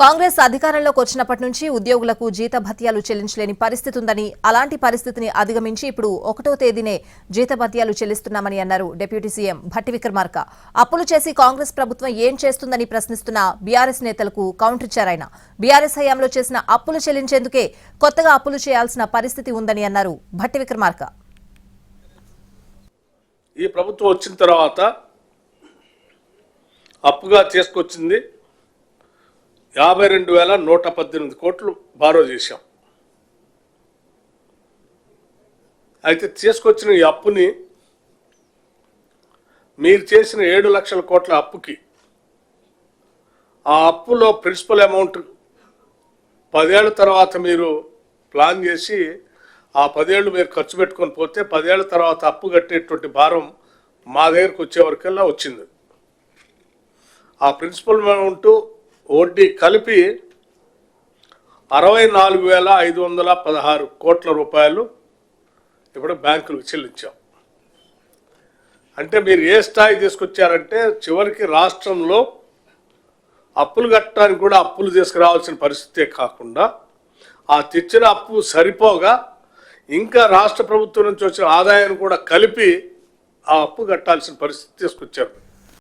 కాంగ్రెస్ అధికారంలోకి వచ్చినప్పటి నుంచి ఉద్యోగులకు జీతభత్యాలు చెల్లించలేని పరిస్థితి ఉందని అలాంటి పరిస్థితిని అధిగమించి ఇప్పుడు ఒకటో తేదీనే జీతభత్యాలు చెల్లిస్తున్నామని అన్నారు డిప్యూటీ సీఎం భట్టి విక్రమార్క. అప్పులు చేసి కాంగ్రెస్ ప్రభుత్వం ఏం చేస్తుందని ప్రశ్నిస్తున్న బీఆర్ఎస్ నేతలకు కౌంటర్ ఇచ్చారు ఆయన. బీఆర్ఎస్ హయాంలో చేసిన అప్పులు చెల్లించేందుకే కొత్తగా అప్పులు చేయాల్సిన పరిస్థితి ఉందని అన్నారు భట్టి విక్రమార్క. ఈ ప్రభుత్వం వచ్చిన తర్వాత అప్పుగా చేసుకొచ్చింది యాభై రెండు వేల నూట పద్దెనిమిది కోట్లు బారో చేశాం. అయితే తీసుకొచ్చిన ఈ అప్పుని మీరు చేసిన ఏడు లక్షల కోట్ల అప్పుకి ఆ అప్పులో ప్రిన్సిపల్ అమౌంట్ పదేళ్ళ తర్వాత మీరు ప్లాన్ చేసి ఆ పదేళ్ళు మీరు ఖర్చు పెట్టుకొని పోతే పదేళ్ళ తర్వాత అప్పు కట్టేటువంటి భారం మా దగ్గరకు వచ్చే వరకల్లా వచ్చింది. ఆ ప్రిన్సిపల్ అమౌంట్ వడ్డీ కలిపి అరవై నాలుగు వేల ఐదు వందల పదహారు కోట్ల రూపాయలు ఇప్పుడు బ్యాంకులకు చెల్లించాం. అంటే మీరు ఏ స్థాయి తీసుకొచ్చారంటే చివరికి రాష్ట్రంలో అప్పులు కట్టడానికి కూడా అప్పులు తీసుకురావాల్సిన పరిస్థితే కాకుండా ఆ తెచ్చిన అప్పు సరిపోగా ఇంకా రాష్ట్ర ప్రభుత్వం నుంచి వచ్చిన ఆదాయాన్ని కూడా కలిపి ఆ అప్పు కట్టాల్సిన పరిస్థితి తీసుకొచ్చారు.